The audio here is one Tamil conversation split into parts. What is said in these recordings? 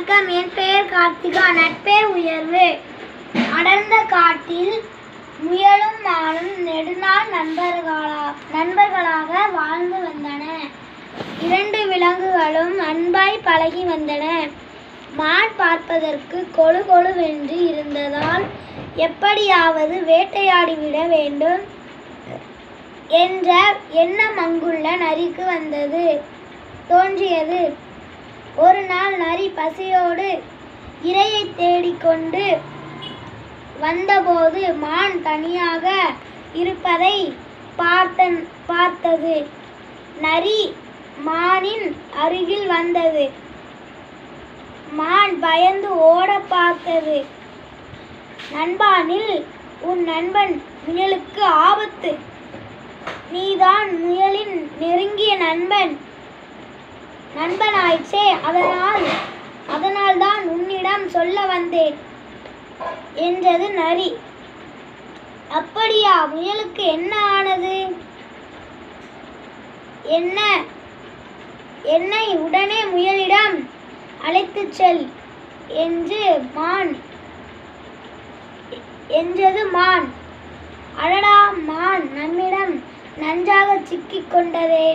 வணக்கம். என் பெயர் கார்த்திகா. நட்பே உயர்வு. அடர்ந்த காட்டில் முயலும் மானும் நெடுநாள் நண்பர்களா நண்பர்களாக வாழ்ந்து வந்தன. இரண்டு விலங்குகளும் அன்பாய் பழகி வந்தன. மான் பார்ப்பதற்கு கொழு கொழுவென்று இருந்ததால் எப்படியாவது வேட்டையாடிவிட வேண்டும் என்ற எண்ணம் அங்குள்ள நரிக்கு வந்தது. தோன்றியது. ஒரு நாள் நரி பசியோடு இரையை தேடிக்கொண்டு வந்தபோது மான் தனியாக இருப்பதை பார்த்தன் பார்த்தது. நரி மானின் அருகில் வந்தது. மான் பயந்து ஓட பார்த்தது. நண்பானில் உன் நண்பன் முயலுக்கு ஆபத்து. நீதான் முயலின் நெருங்கிய நண்பன். நண்பனாயிற்றே அதனால் அதனால்தான் உன்னிடம் சொல்ல வந்தேன் என்றது நரி. அப்படியா முயலுக்கு என்ன ஆனது? என்ன என்னை உடனே முயலிடம் அழைத்துச் செல் என்று மான் என்றது மான். அடடா மான் நம்மிடம் நன்றாக சிக்கிக் கொண்டதே.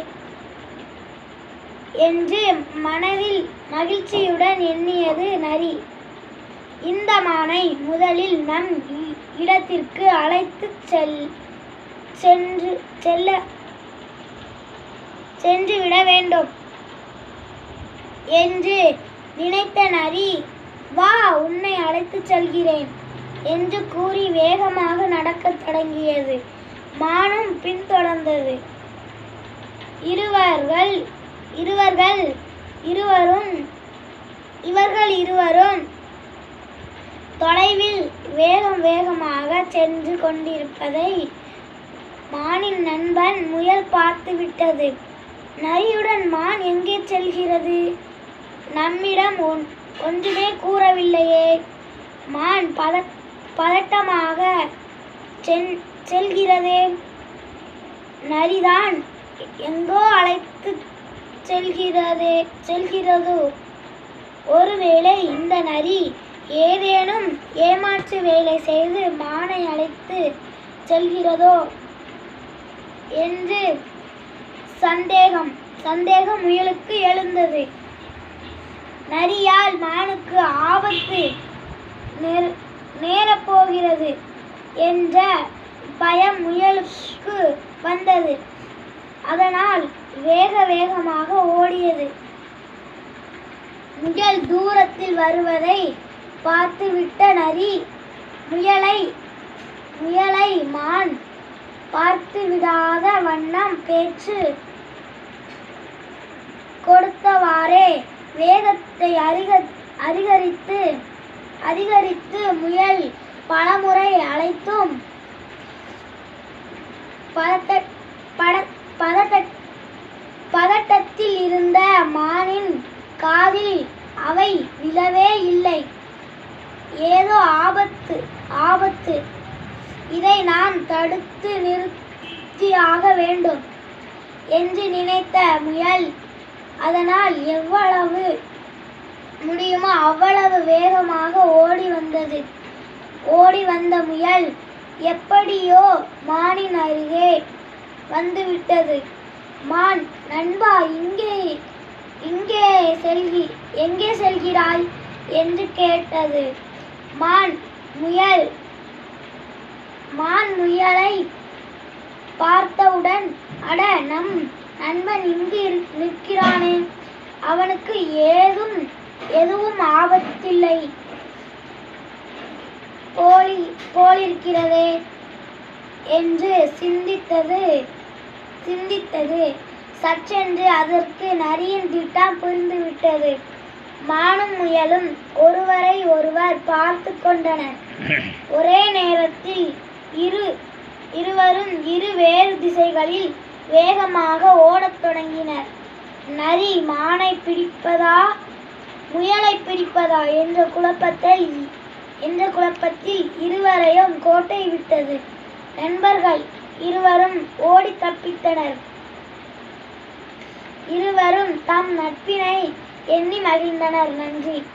என்று மனதில் மகிழ்ச்சியுடன் எண்ணியது நரி. இந்த மானை முதலில் நம் இ- இடத்திற்கு அழைத்து செல் சென்று செல்ல சென்று விட வேண்டும். என்று நினைத்த நரி வா உன்னை அழைத்துச் செல்கிறேன் என்று கூறி வேகமாக நடக்கத் தொடங்கியது. மானும் பின்தொடர்ந்தது. இருவர்கள் இருவர்கள் இருவரும் இவர்கள் இருவரும் தொலைவில் வேகம் வேகமாக சென்று கொண்டிருப்பதை மானின் நண்பன் முயல் பார்த்து விட்டது. நரியுடன் மான் எங்கே செல்கிறது? நம்மிடம் ஒன்- ஒன்றுமே கூறவில்லையே. மான் பத பதட்டமாக சென் செல்கிறதே. நரிதான் எங்கோ அழைத்து செல்கிறதே செல்கிறதோ? ஒருவேளை இந்த நரி ஏதேனும் ஏமாற்று வேலை செய்து மானை அழைத்து செல்கிறதோ? என்று சந்தேகம் சந்தேகம் முயலுக்கு எழுந்தது. நரியால் மானுக்கு ஆபத்து நேர- நேரப்போகிறது என்ற பயம் முயலுக்கு வந்தது. அதனால் வேக வேகமாக ஓடியது. முயல் தூரத்தில் வருவதை பார்த்துவிட்ட நரி முயலை முயலை மான் பார்த்து விடாத வண்ணம் பேச்சு கொடுத்தவாறே வேகத்தை அதிக அதிகரித்து அதிகரித்து முயல் பலமுறை அழைத்தும் பதட்ட பட பதட்ட பதட்டத்தில் இருந்த மானின் காதில் அவை விழவே இல்லை. ஏதோ ஆபத்து ஆபத்து. இதை நான் தடுத்து நிறுத்தியாக வேண்டும் என்று நினைத்த முயல் அதனால் எவ்வளவு முடியுமோ அவ்வளவு வேகமாக ஓடி வந்தது. ஓடி வந்த முயல் எப்படியோ மானின் அருகே வந்துவிட்டது. மான் நண்பா இங்கே இங்கே செல்கி எங்கே செல்கிறாய்? என்று கேட்டது. மான் முயல் மான் முயலை பார்த்தவுடன் அட நம் நண்பன் இங்கு நிற்கிறானே. அவனுக்கு ஏதும் எதுவும் ஆபத்தில்லை. போலி போலிருக்கிறதே என்று சிந்தித்தது சிந்தித்தது. சற்றென்று அதற்கு நரியின் திட்டம் புரிந்துவிட்டது. மானும் முயலும் ஒருவரை ஒருவர் பார்த்து கொண்டனர். ஒரே நேரத்தில் இரு இருவரும் இரு வேறு திசைகளில் வேகமாக ஓடத் தொடங்கினர். நரி மானை பிடிப்பதா முயலை பிடிப்பதா என்ற குழப்பத்தில் என்ற குழப்பத்தில் இருவரையும் கோட்டை விட்டது. நண்பர்கள் இருவரும் ஓடி தப்பித்தனர். இருவரும் தம் நட்பினை எண்ணி மகிழ்ந்தனர். நன்றி.